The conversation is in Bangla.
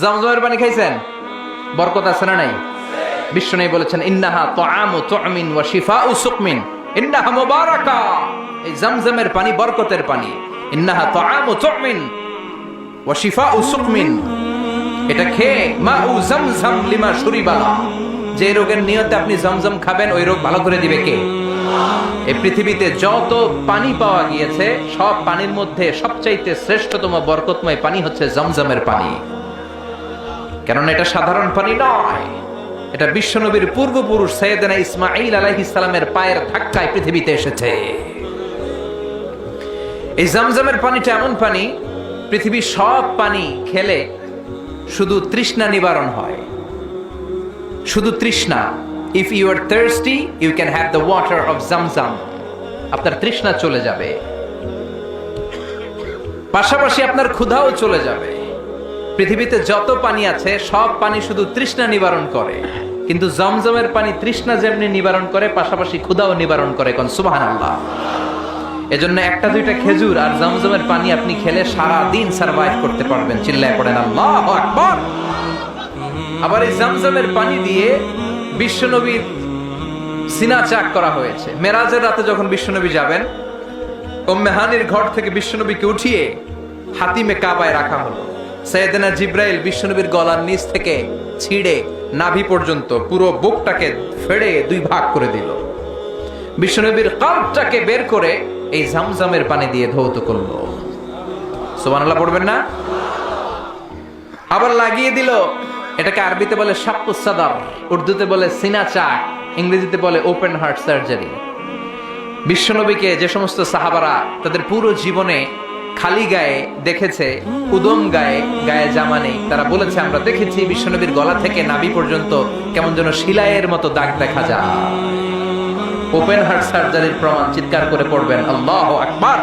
জমজমের পানি খাইছেন? বরকত আছে না নাই? বিশ্ব নেই বলেছেন, ইন্নাহা তাআমু তুমিন ওয়া শিফাউ সুকমিন। ইন্নাহা মুবারাকা। এই জমজমের পানি বরকতের পানি। ইন্নাহা তাআমু তুমিন ওয়া শিফাউ সুকমিন। এটা খেয়ে মা উ জমজম লিমা শুরিবা। যে রোগের নিয়তে আপনি জমজম খাবেন, ওই রোগ ভালো করে দিবে কে? এই পৃথিবীতে যত পানি পাওয়া গিয়েছে, সব পানির মধ্যে সবচাইতে শ্রেষ্ঠতম বরকতময় পানি হচ্ছে জমজমের পানি। কেননা এটা সাধারণ পানি নয়। এটা বিশ্বনবীর পূর্বপুরুষ সৈয়দনা ইসমাইল আলাইহিস সালামের পায়ের ধাক্কায় পৃথিবীতে এসেছে। এই জমজমের পানিটা এমন পানি, পৃথিবীর সব পানি খেলে শুধু তৃষ্ণা নিবারণ হয়। শুধু তৃষ্ণা। If you are thirsty you can have the water of Zamzam আপনার তৃষ্ণা চলে যাবে। পাশাপাশি আপনার ক্ষুধাও চলে যাবে। পৃথিবীতে যত পানি আছে, সব পানি শুধু তৃষ্ণা নিবারণ করে। কিন্তু জমজমের পানি তৃষ্ণা যেমনি নিবারণ করে, পাশাপাশি ক্ষুধাও নিবারণ করে কোন সুবাহান আল্লাহ এজন্য একটা দুইটা খেজুর আর জমজমের পানি আপনি খেলে সারা দিন সার্ভাইভ করতে পারবেন, চিল্লায় পড়েন, আল্লাহ আকবর! আবার এই জমজমের পানি দিয়ে বিশ্বনবীর সিনা চাক করা হয়েছে। মেরাজের রাতে যখন বিশ্বনবী যাবেন ওম্মেহানির ঘর থেকে বিশ্বনবীকে উঠিয়ে হাতিমে কাবায় রাখা হলো। সৈয়দনা জিব্রাইল বিশ্বনবীর গলার নিচ থেকে ছিঁড়ে নাভি পর্যন্ত পুরো বুকটাকে ফেড়ে দুই ভাগ করে দিল। বিশ্বনবীর কালটাকে বের করে এই জামজামের পানি দিয়ে ধৌত করল। সুবহানাল্লাহ, পড়বেন না? আবার লাগিয়ে দিল। এটাকে আরবিতে বলে সাদার, উর্দুতে বলে সিনা চাক, ইংরেজিতে বলে ওপেন হার্ট সার্জারি। বিশ্বনবীকে যে সমস্ত সাহাবারা তাদের পুরো জীবনে খালি গায়ে দেখেছে, উদম গায়ে গায়ে জামা নেই। তারা বলেছে, আমরা দেখেছি বিশ্বনবীর গলা থেকে নাভি পর্যন্ত কেমন যেন শিলায়ের মতো দাগ দেখা যায়। ওপেন হার্ট সার্জারির প্রমাণ চিৎকার করে পড়বেন, আল্লাহ আকবার!